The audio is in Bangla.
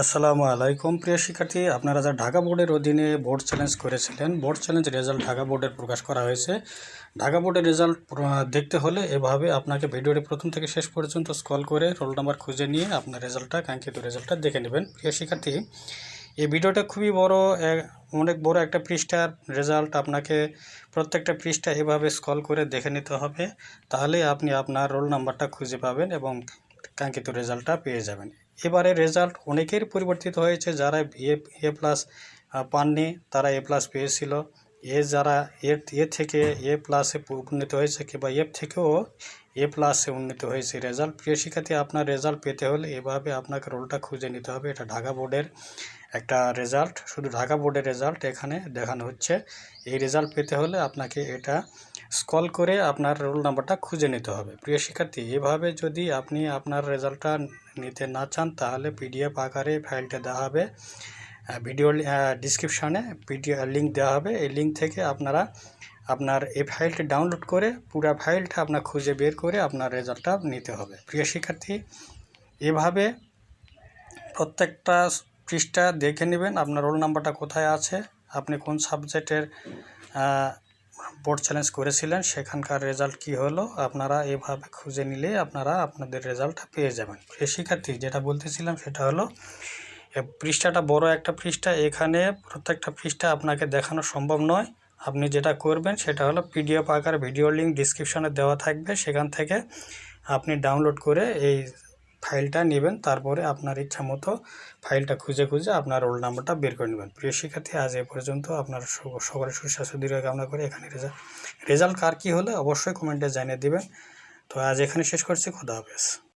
আসসালামু আলাইকুম প্রিয় শিক্ষার্থী। আপনারা যা ঢাকা বোর্ডের অধীনে বোর্ড চ্যালেঞ্জ করেছিলেন, বোর্ড চ্যালেঞ্জ রেজাল্ট ঢাকা বোর্ডের প্রকাশ করা হয়েছে। ঢাকা বোর্ডের রেজাল্ট দেখতে হলে এভাবে আপনাকে ভিডিওটি প্রথম থেকে শেষ পর্যন্ত স্কল করে রোল নাম্বার খুঁজে নিয়ে আপনার রেজাল্টটা, কাঙ্ক্ষিত রেজাল্টটা দেখে নেবেন। প্রিয় শিক্ষার্থী, এই ভিডিওটা খুবই বড় অনেক বড় একটা পৃষ্ঠার রেজাল্ট। আপনাকে প্রত্যেকটা পৃষ্ঠা এভাবে স্কল করে দেখে নিতে হবে। তাহলে আপনি আপনার রোল নাম্বারটা খুঁজে পাবেন এবং কাঙ্ক্ষিত রেজাল্টটা পেয়ে যাবেন। এবারে রেজাল্ট অনেকের পরিবর্তিত হয়েছে, যারা এ এ প্লাস পাননি, তারা এ প্লাস পেয়েছিল। এ যারা এর এ থেকে এ প্লাসে উন্নীত হয়েছে কিংবা এফ থেকেও এ প্লাসে উন্নীত হয়েছে রেজাল্ট প্রিয় শিক্ষার্থী, আপনার রেজাল্ট পেতে হলে এভাবে আপনাকে রোলটা খুঁজে নিতে হবে। এটা ঢাকা বোর্ডের একটা রেজাল্ট শুধু ঢাকা বোর্ডের রেজাল্ট এখানে দেখানো হচ্ছে। এই রেজাল্ট পেতে হলে আপনাকে এটা স্কল করে আপনার রোল নাম্বারটা খুঁজে নিতে হবে। প্রিয় শিক্ষার্থী, এভাবে যদি আপনি আপনার রেজাল্টটা নিতে না চান, তাহলে পিডিএফ আকারে ফাইলটা দেওয়া হবে। ভিডিও ডিসক্রিপশানে ভিডিও লিঙ্ক দেওয়া হবে। এই লিঙ্ক থেকে আপনারা আপনার এই ফাইলটি ডাউনলোড করে পুরো ফাইলটা আপনার খুঁজে বের করে আপনার রেজাল্টটা নিতে হবে। প্রিয় শিক্ষার্থী, এভাবে প্রত্যেকটা পৃষ্ঠা দেখে নেবেন আপনার রোল নাম্বারটা কোথায় আছে, আপনি কোন সাবজেক্টের বোর্ড চ্যালেঞ্জ করেছিলেন, সেখানকার রেজাল্ট কি হলো, আপনারা এভাবে খুঁজে নিলে আপনারা আপনাদের রেজাল্টটা পেয়ে যাবেন। প্রিয় শিক্ষার্থী, যেটা বলতেছিলাম সেটা হলো পৃষ্ঠাটা বড় একটা পৃষ্ঠা, এখানে প্রত্যেকটা পৃষ্ঠা আপনাকে দেখানো সম্ভব নয়। আপনি যেটা করবেন সেটা হলো পিডিএফ আকার ভিডিও লিঙ্ক ডিসক্রিপশনে দেওয়া থাকবে। সেখান থেকে আপনি ডাউনলোড করে এই ফাইলটা নেবেন। তারপরে আপনার ইচ্ছা মতো ফাইলটা খুঁজে খুঁজে আপনার রোল নাম্বারটা বের করে নেবেন। প্রিয় শিক্ষার্থী, আজ এ পর্যন্ত আপনার সক- সকলের সুস্বাস্থ্য দীর্ঘ কামনা করে এখানে রেজাল্ট রেজাল্ট কার কী হলে অবশ্যই কমেন্টে জানিয়ে দিবেন। তো আজ এখানে শেষ করছি। খোদা হাফেজ।